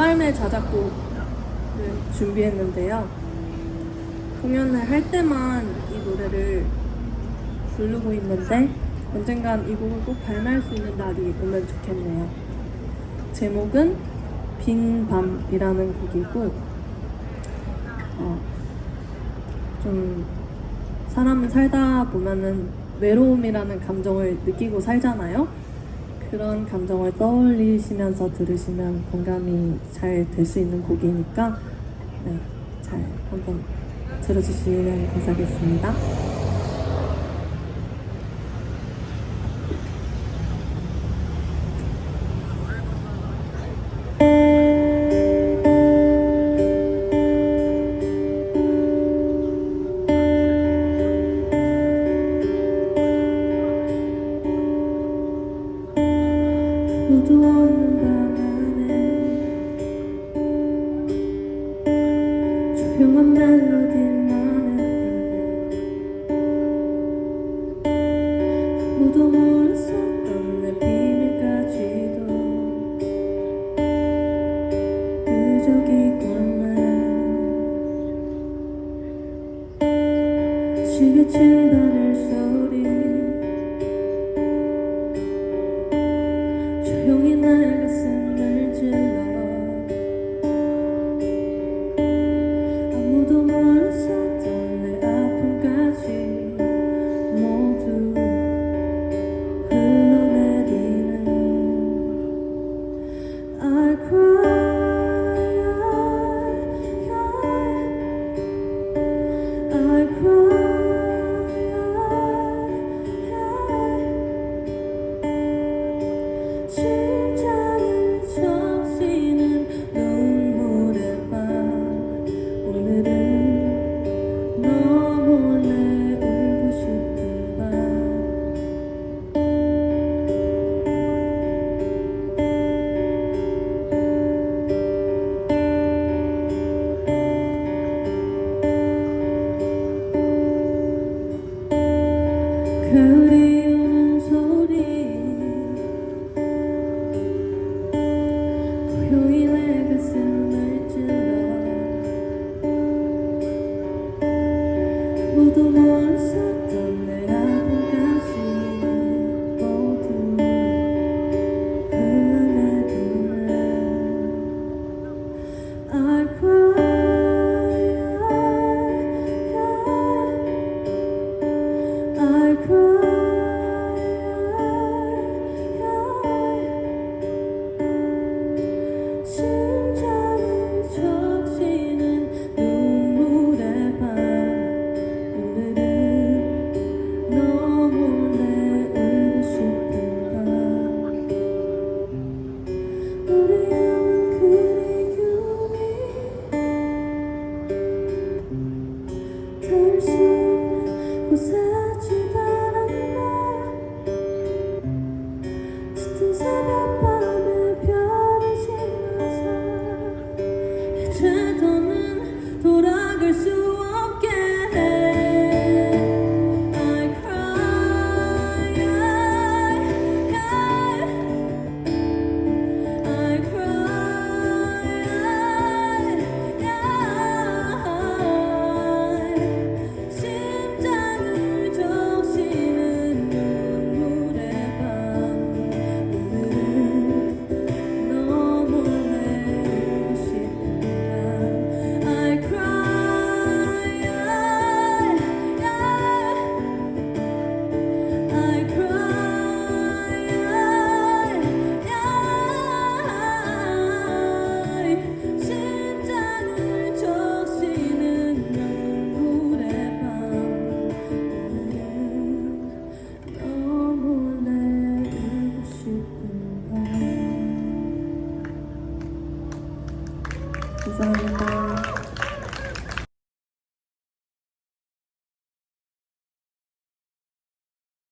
불발매 자작곡을 준비했는데요. 공연을 할 때만 이 노래를 부르고 있는데 언젠간 이 곡을 꼭 발매할 수 있는 날이 오면 좋겠네요. 제목은 빈 밤이라는 곡이고 어, 좀 사람은 살다 보면은 외로움이라는 감정을 느끼고 살잖아요. 그런 감정을 떠올리시면서 들으시면 공감이 잘 될 수 있는 곡이니까 네, 잘 한번 들어주시면 감사하겠습니다. 없는 방 안에 조용한 멜로디만은 아무도 몰랐었던 내 비밀까지도. 그저 기권만 시계친 바늘 소 아무도 몰랐었던 내 아픔까지 모두 흘러내리네 I cry I cry 심장 Sizlerle